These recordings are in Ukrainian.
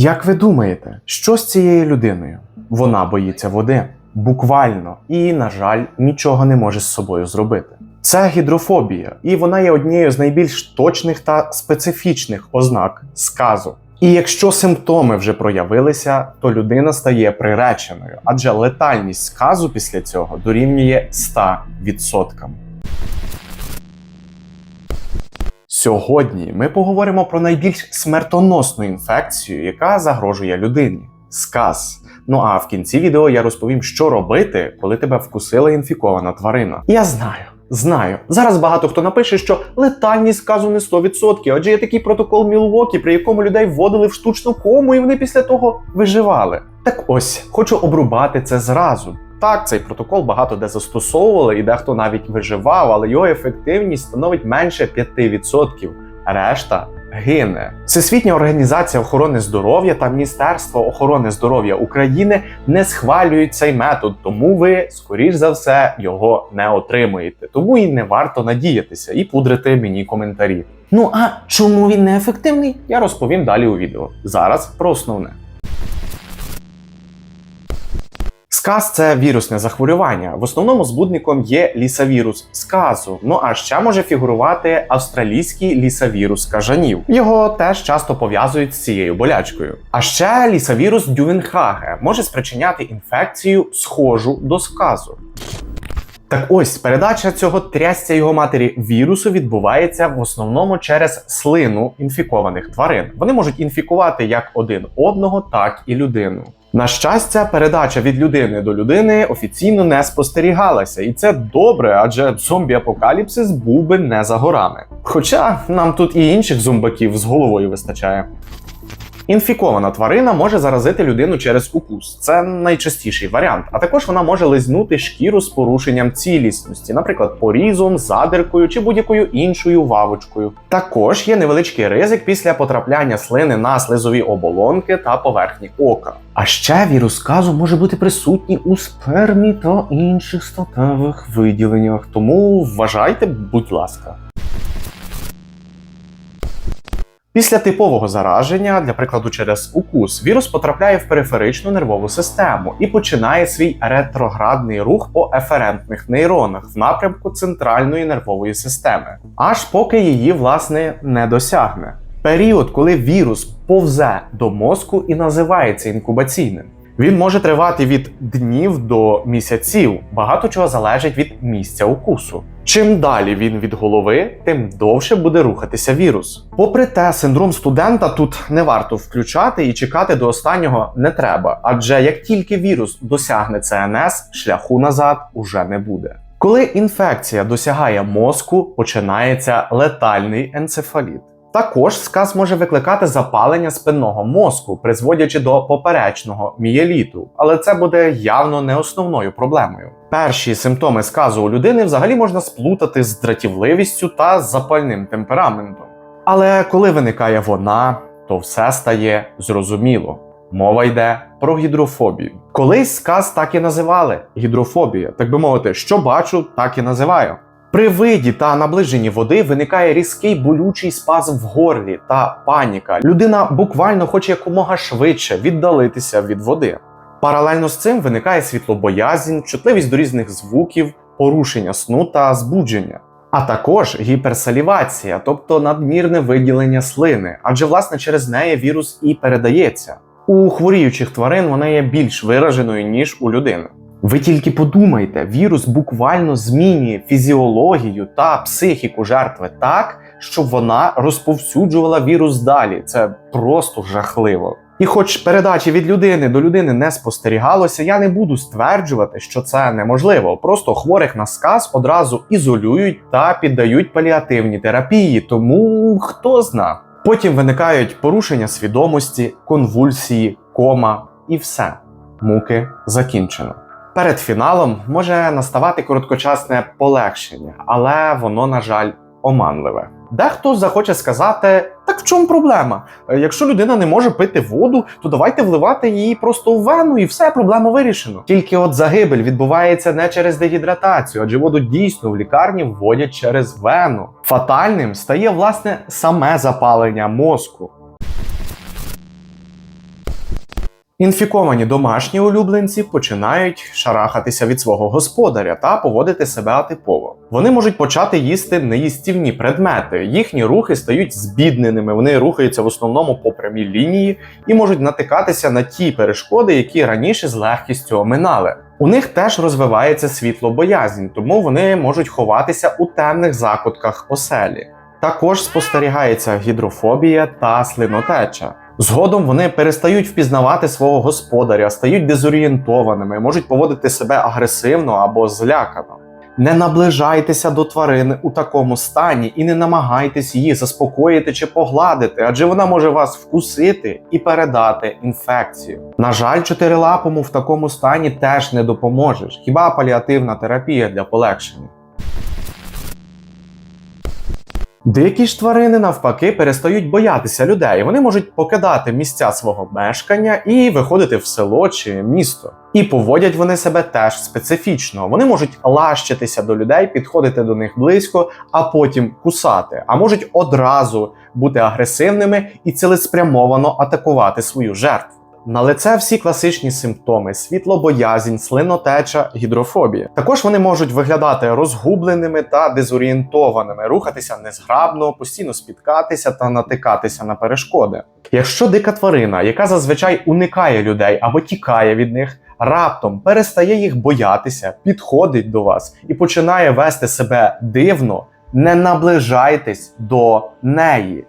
Як ви думаєте, що з цією людиною? Вона боїться води, буквально, і, на жаль, нічого не може з собою зробити. Це гідрофобія, і вона є однією з найбільш точних та специфічних ознак сказу. І якщо симптоми вже проявилися, то людина стає приреченою, адже летальність сказу після цього дорівнює 100%. Сьогодні ми поговоримо про найбільш смертоносну інфекцію, яка загрожує людині сказ. Ну а в кінці відео я розповім, що робити, коли тебе вкусила інфікована тварина. Я знаю. Знаю, зараз багато хто напише, що летальність сказу не 100%, адже є такий протокол Мілвокі, при якому людей вводили в штучну кому, і вони після того виживали. Так ось хочу обрубати це зразу. Так, цей протокол багато де застосовували, і дехто навіть виживав, але його ефективність становить менше 5%. Решта гине. Всесвітня організація охорони здоров'я та Міністерство охорони здоров'я України не схвалюють цей метод, тому ви, скоріш за все, його не отримуєте. Тому і не варто надіятися і пудрити мені коментарі. Ну а чому він не ефективний, я розповім далі у відео. Зараз про основне. Сказ це вірусне захворювання. В основному збудником є лісавірус сказу. Ну а ще може фігурувати австралійський лісавірус кажанів. Його теж часто пов'язують з цією болячкою. А ще лісавірус Дювенхаге може спричиняти інфекцію, схожу до сказу. Так ось передача цього трясця його матері вірусу відбувається в основному через слину інфікованих тварин. Вони можуть інфікувати як один одного, так і людину. На щастя, передача від людини до людини офіційно не спостерігалася, і це добре, адже зомбі-апокаліпсис був би не за горами. Хоча нам тут і інших зомбаків з головою вистачає. Інфікована тварина може заразити людину через укус. Це найчастіший варіант. А також вона може лизнути шкіру з порушенням цілісності, наприклад, порізом, задиркою чи будь-якою іншою вавочкою. Також є невеличкий ризик після потрапляння слини на слизові оболонки та поверхні ока. А ще вірус сказу може бути присутній у спермі та інших статевих виділеннях, тому вважайте, будь ласка. Після типового зараження, для прикладу, через укус, вірус потрапляє в периферичну нервову систему і починає свій ретроградний рух по еферентних нейронах в напрямку центральної нервової системи, аж поки її власне не досягне. Період, коли вірус повзе до мозку і називається інкубаційним. Він може тривати від днів до місяців. Багато чого залежить від місця укусу. Чим далі він від голови, тим довше буде рухатися вірус. Попри те, синдром студента тут не варто включати і чекати до останнього не треба, адже як тільки вірус досягне ЦНС, шляху назад уже не буде. Коли інфекція досягає мозку, починається летальний енцефаліт. Також сказ може викликати запалення спинного мозку, призводячи до поперечного мієліту, але це буде явно не основною проблемою. Перші симптоми сказу у людини взагалі можна сплутати з дратівливістю та запальним темпераментом. Але коли виникає вона, то все стає зрозуміло. Мова йде про гідрофобію. Колись сказ так і називали гідрофобія, так би мовити, що бачу, так і називаю. При виді та наближенні води виникає різкий болючий спазм в горлі та паніка. Людина буквально хоче якомога швидше віддалитися від води. Паралельно з цим виникає світлобоязнь, чутливість до різних звуків, порушення сну та збудження. А також гіперсалівація, тобто надмірне виділення слини, адже власне через неї вірус і передається. У хворіючих тварин вона є більш вираженою ніж у людини. Ви тільки подумайте, вірус буквально змінює фізіологію та психіку жертви так, щоб вона розповсюджувала вірус далі. Це просто жахливо. І хоч передачі від людини до людини не спостерігалося, я не буду стверджувати, що це неможливо. Просто хворих на сказ одразу ізолюють та піддають паліативні терапії, тому хто зна. Потім виникають порушення свідомості, конвульсії, кома і все. Муки закінчено. Перед фіналом може наставати короткочасне полегшення, але воно, на жаль, оманливе. Дехто захоче сказати: так в чому проблема? Якщо людина не може пити воду, то давайте вливати її просто в вену і все, проблему вирішено. Тільки от загибель відбувається не через дегідратацію, адже воду дійсно в лікарні вводять через вену. Фатальним стає власне саме запалення мозку. Інфіковані домашні улюбленці починають шарахатися від свого господаря та поводити себе атипово. Вони можуть почати їсти неїстівні предмети. Їхні рухи стають збідненими. Вони рухаються в основному по прямій лінії і можуть натикатися на ті перешкоди, які раніше з легкістю оминали. У них теж розвивається світлобоязнь, тому вони можуть ховатися у темних закутках оселі. Також спостерігається гідрофобія та слинотеча. Згодом вони перестають впізнавати свого господаря, стають дезорієнтованими, можуть поводити себе агресивно або злякано. Не наближайтеся до тварини у такому стані і не намагайтесь її заспокоїти чи погладити, адже вона може вас вкусити і передати інфекцію. На жаль, чотирилапому в такому стані теж не допоможеш, хіба паліативна терапія для полегшення. Дикі ж тварини навпаки перестають боятися людей. Вони можуть покидати місця свого мешкання і виходити в село чи місто. І поводять вони себе теж специфічно. Вони можуть лащитися до людей, підходити до них близько, а потім кусати, а можуть одразу бути агресивними і цілеспрямовано атакувати свою жертву. На лице всі класичні симптоми: світлобоязнь, слинотеча, гідрофобія. Також вони можуть виглядати розгубленими та дезорієнтованими, рухатися незграбно, постійно спіткатися та натикатися на перешкоди. Якщо дика тварина, яка зазвичай уникає людей або тікає від них, раптом перестає їх боятися, підходить до вас і починає вести себе дивно, не наближайтесь до неї.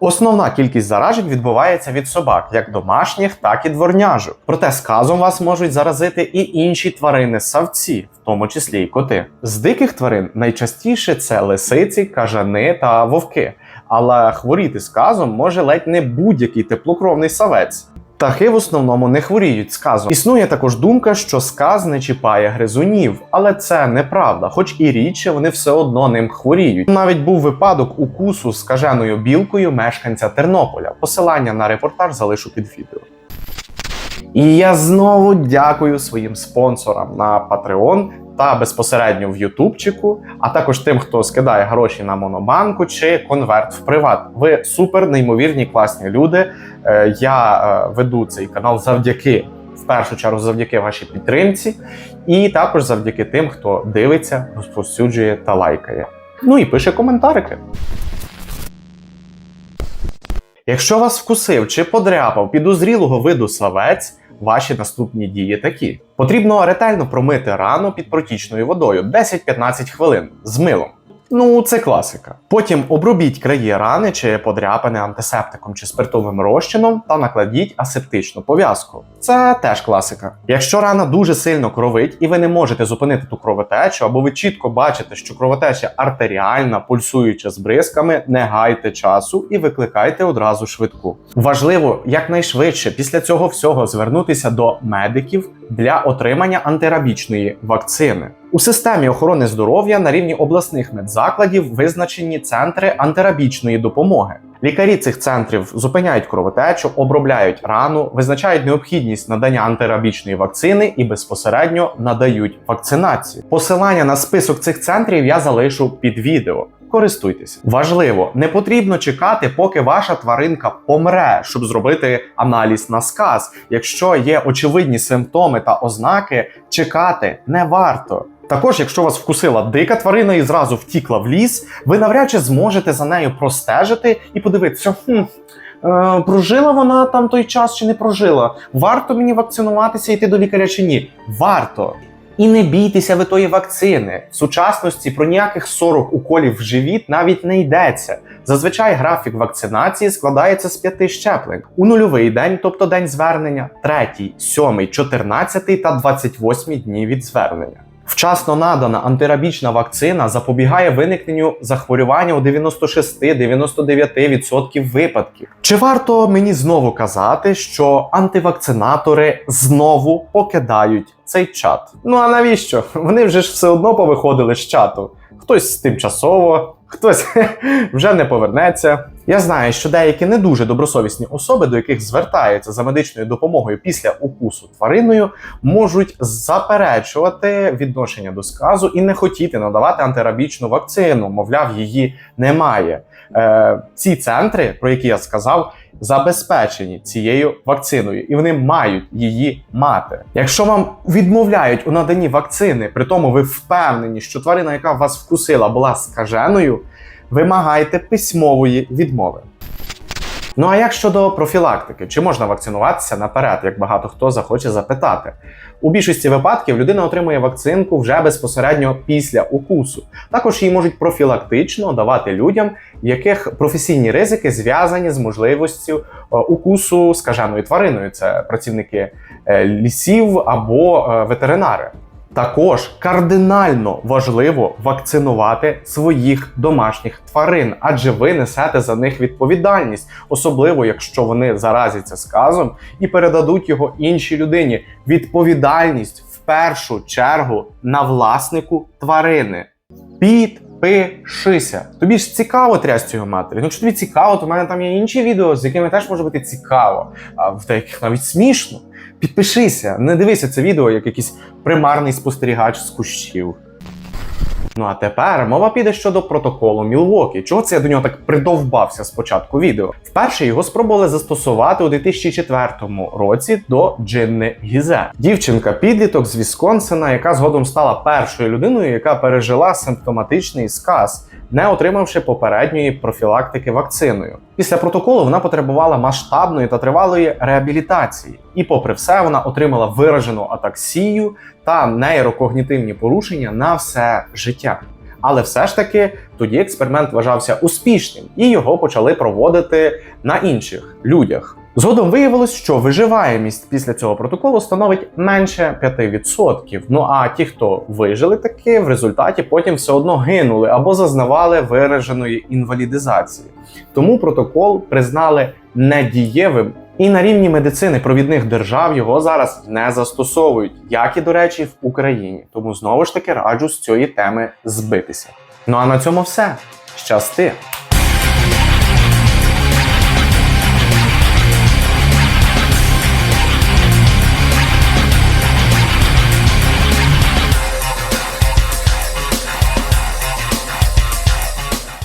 Основна кількість заражень відбувається від собак, як домашніх, так і дворняжок. Проте сказом вас можуть заразити і інші тварини-савці, в тому числі й коти. З диких тварин найчастіше це лисиці, кажани та вовки. Але хворіти сказом може ледь не будь-який теплокровний савець. Птахи в основному не хворіють сказом. Існує також думка, що сказ не чіпає гризунів, але це неправда, хоч і рідше вони все одно ним хворіють. Навіть був випадок укусу скаженою білкою мешканця Тернополя. Посилання на репортаж залишу під відео. І я знову дякую своїм спонсорам на Patreon та безпосередньо в Ютубчику, а також тим, хто скидає гроші на Монобанку чи конверт в приват. Ви супер неймовірні, класні люди. Е, Я е, веду цей канал завдяки. В першу чергу завдяки вашій підтримці, і також завдяки тим, хто дивиться, розповсюджує та лайкає. Ну і пише коментарики. Якщо вас вкусив чи подряпав підозрілого виду савець, ваші наступні дії такі: потрібно ретельно промити рану під протічною водою 10-15 хвилин з милом. Ну, це класика. Потім обробіть краї рани чи подряпини антисептиком чи спиртовим розчином та накладіть асептичну пов'язку. Це теж класика. Якщо рана дуже сильно кровить і ви не можете зупинити ту кровотечу, або ви чітко бачите, що кровотеча артеріальна, пульсуюча з бризками, не гайте часу і викликайте одразу швидку. Важливо якнайшвидше після цього всього звернутися до медиків для отримання антирабічної вакцини. У системі охорони здоров'я на рівні обласних медзакладів визначені центри антирабічної допомоги. Лікарі цих центрів зупиняють кровотечу, обробляють рану, визначають необхідність надання антирабічної вакцини і безпосередньо надають вакцинацію. Посилання на список цих центрів я залишу під відео. Користуйтеся. Важливо, не потрібно чекати, поки ваша тваринка помре, щоб зробити аналіз на сказ. Якщо є очевидні симптоми та ознаки, чекати не варто. Також, якщо вас вкусила дика тварина і зразу втікла в ліс, ви навряд чи зможете за нею простежити і подивитися, хм, е, прожила вона там той час чи не прожила. Варто мені вакцинуватися і йти до лікаря чи ні? Варто. І не бійтеся ви тої вакцини. В сучасності про ніяких 40 уколів в живіт навіть не йдеться. Зазвичай графік вакцинації складається з п'яти щеплень у нульовий день, тобто день звернення, третій, сьомий, чотирнадцятий та двадцять восьмій дні від звернення. Вчасно надана антирабічна вакцина запобігає виникненню захворювання у 96-99% випадків. Чи варто мені знову казати, що антивакцинатори знову покидають цей чат? Ну а навіщо? Вони вже ж все одно повиходили з чату. Хтось тимчасово, хтось вже не повернеться. Я знаю, що деякі не дуже добросовісні особи, до яких звертаються за медичною допомогою після укусу твариною, можуть заперечувати відношення до сказу і не хотіти надавати антирабічну вакцину. Мовляв, її немає. Е, ці центри, про які я сказав, забезпечені цією вакциною, і вони мають її мати. Якщо вам відмовляють у наданні вакцини, при тому ви впевнені, що тварина, яка вас вкусила, була скаженою, вимагайте письмової відмови. Ну а як щодо профілактики, чи можна вакцинуватися наперед, як багато хто захоче запитати? У більшості випадків людина отримує вакцинку вже безпосередньо після укусу. Також її можуть профілактично давати людям, яких професійні ризики зв'язані з можливістю е, укусу скаженою твариною. Це працівники е, лісів або е, ветеринари. Також кардинально важливо вакцинувати своїх домашніх тварин, адже ви несете за них відповідальність, особливо якщо вони заразяться сказом і передадуть його іншій людині. Відповідальність в першу чергу на власнику тварини. Підпишися. Тобі ж цікаво трястю матері. Ну, якщо тобі цікаво, то в мене там є інші відео, з якими теж може бути цікаво, а в деяких навіть смішно. Підпишися, не дивися це відео як якийсь примарний спостерігач з кущів. Ну а тепер мова піде щодо протоколу Мілвокі. Чого це я до нього так придовбався з початку відео? Вперше його спробували застосувати у 2004 році до Джинни Гізе. Дівчинка підліток з Вісконсина, яка згодом стала першою людиною, яка пережила симптоматичний сказ, не отримавши попередньої профілактики вакциною. Після протоколу вона потребувала масштабної та тривалої реабілітації, і, попри все, вона отримала виражену атаксію та нейрокогнітивні порушення на все життя. Але все ж таки тоді експеримент вважався успішним, і його почали проводити на інших людях. Згодом виявилось, що виживаємість після цього протоколу становить менше 5%. Ну а ті, хто вижили таки, в результаті потім все одно гинули або зазнавали вираженої інвалідизації. Тому протокол признали недієвим. І на рівні медицини провідних держав його зараз не застосовують, як і до речі, в Україні. Тому знову ж таки раджу з цієї теми збитися. Ну а на цьому все. Щасти!